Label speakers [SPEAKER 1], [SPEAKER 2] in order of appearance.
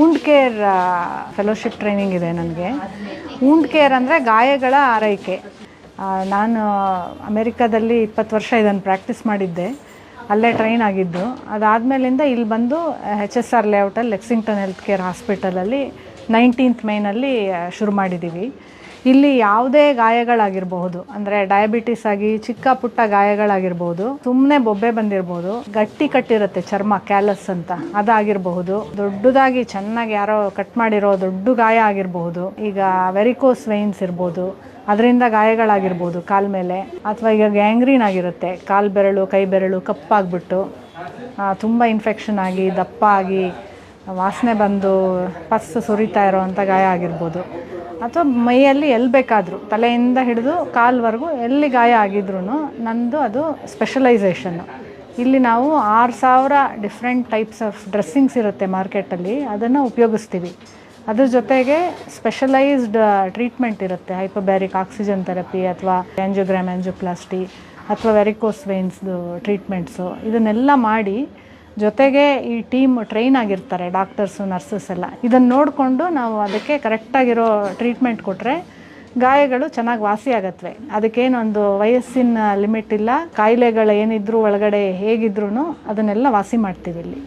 [SPEAKER 1] Wound care fellowship training ಇದೆ ನನಗೆ. Wound care ಅಂದರೆ ಗಾಯಗಳ ಆರೈಕೆ. ನಾನು ಅಮೇರಿಕಾದಲ್ಲಿ ಇಪ್ಪತ್ತು ವರ್ಷ ಇದನ್ನು ಪ್ರಾಕ್ಟೀಸ್ ಮಾಡಿದ್ದೆ. ಅಲ್ಲೇ ಟ್ರೈನ್ ಆಗಿದ್ದು. ಅದಾದಮೇಲಿಂದ ಇಲ್ಲಿ ಬಂದು ಹೆಚ್ ಎಸ್ ಆರ್ ಲೇಔಟಲ್ಲಿ ಲೆಕ್ಸಿಂಗ್ಟನ್ ಹೆಲ್ತ್ ಕೇರ್ ಹಾಸ್ಪಿಟಲಲ್ಲಿ ನೈನ್ಟೀನ್ತ್ ಮೇನಲ್ಲಿ ಶುರು ಮಾಡಿದ್ದೀವಿ ಇಲ್ಲಿ ಯಾವುದೇ ಗಾಯಗಳಾಗಿರಬಹುದು, ಅಂದರೆ ಡಯಾಬಿಟಿಸ್ ಆಗಿ ಚಿಕ್ಕ ಪುಟ್ಟ ಗಾಯಗಳಾಗಿರ್ಬೋದು ಸುಮ್ಮನೆ ಬೊಬ್ಬೆ ಬಂದಿರಬಹುದು ಗಟ್ಟಿ ಕಟ್ಟಿರುತ್ತೆ ಚರ್ಮ ಕ್ಯಾಲಸ್ ಅಂತ, ಅದಾಗಿರಬಹುದು, ದೊಡ್ಡದಾಗಿ ಚೆನ್ನಾಗಿ ಯಾರೋ ಕಟ್ ಮಾಡಿರೋ ದೊಡ್ಡ ಗಾಯ ಆಗಿರಬಹುದು, ಈಗ ವೆರಿಕೋಸ್ ವೈನ್ಸ್ ಇರ್ಬೋದು, ಅದರಿಂದ ಗಾಯಗಳಾಗಿರ್ಬೋದು ಕಾಲ ಮೇಲೆ, ಅಥವಾ ಈಗ ಗ್ಯಾಂಗ್ರೀನ್ ಆಗಿರುತ್ತೆ, ಕಾಲು ಬೆರಳು, ಕೈ ಬೆರಳು ಕಪ್ಪಾಗ್ಬಿಟ್ಟು ತುಂಬ ಇನ್ಫೆಕ್ಷನ್ ಆಗಿ, ದಪ್ಪ ಆಗಿ ವಾಸನೆ ಬಂದು ಪಸ್ ಸುರಿತಾ ಇರೋವಂಥ ಗಾಯ ಆಗಿರ್ಬೋದು. ಅಥವಾ ಮೈಯಲ್ಲಿ ಎಲ್ಲಿ ಬೇಕಾದರೂ, ತಲೆಯಿಂದ ಹಿಡಿದು ಕಾಲ್ವರೆಗೂ ಎಲ್ಲಿ ಗಾಯ ಆಗಿದ್ರೂ ನಂದು ಅದು ಸ್ಪೆಷಲೈಸೇಷನ್ನು ಇಲ್ಲಿ ನಾವು ಆರು ಸಾವಿರ ಡಿಫ್ರೆಂಟ್ ಟೈಪ್ಸ್ ಆಫ್ ಡ್ರೆಸ್ಸಿಂಗ್ಸ್ ಇರುತ್ತೆ ಮಾರ್ಕೆಟಲ್ಲಿ, ಅದನ್ನು ಉಪಯೋಗಿಸ್ತೀವಿ. ಅದ್ರ ಜೊತೆಗೆ ಸ್ಪೆಷಲೈಸ್ಡ್ ಟ್ರೀಟ್ಮೆಂಟ್ ಇರುತ್ತೆ. ಹೈಪೋಬ್ಯಾರಿಕ್ ಆಕ್ಸಿಜನ್ ಥೆರಪಿ ಅಥವಾ ಆ್ಯಂಜಿಯೋಗ್ರಾಮ್ ಆ್ಯಂಜಿಯೋಪ್ಲಾಸ್ಟಿ ಅಥವಾ ವೆರಿಕೋಸ್ ವೇನ್ಸ್ದು ಟ್ರೀಟ್ಮೆಂಟ್ಸು ಇದನ್ನೆಲ್ಲ ಮಾಡಿ ಜೊತೆಗೆ ಈ ಟೀಮ್ ಟ್ರೈನ್ ಆಗಿರ್ತಾರೆ ಡಾಕ್ಟರ್ಸು ನರ್ಸಸ್ ಎಲ್ಲ. ಇದನ್ನು ನೋಡಿಕೊಂಡು ನಾವು ಅದಕ್ಕೆ ಕರೆಕ್ಟಾಗಿರೋ ಟ್ರೀಟ್ಮೆಂಟ್ ಕೊಟ್ಟರೆ ಗಾಯಗಳು ಚೆನ್ನಾಗಿ ವಾಸಿ ಆಗತ್ವೆ. ಅದಕ್ಕೇನೊಂದು ವಯಸ್ಸಿನ ಲಿಮಿಟ್ ಇಲ್ಲ ಕಾಯಿಲೆಗಳು ಏನಿದ್ರೂ ಒಳಗಡೆ ಹೇಗಿದ್ರೂ ಅದನ್ನೆಲ್ಲ ವಾಸಿ ಮಾಡ್ತೀವಿ ಇಲ್ಲಿ.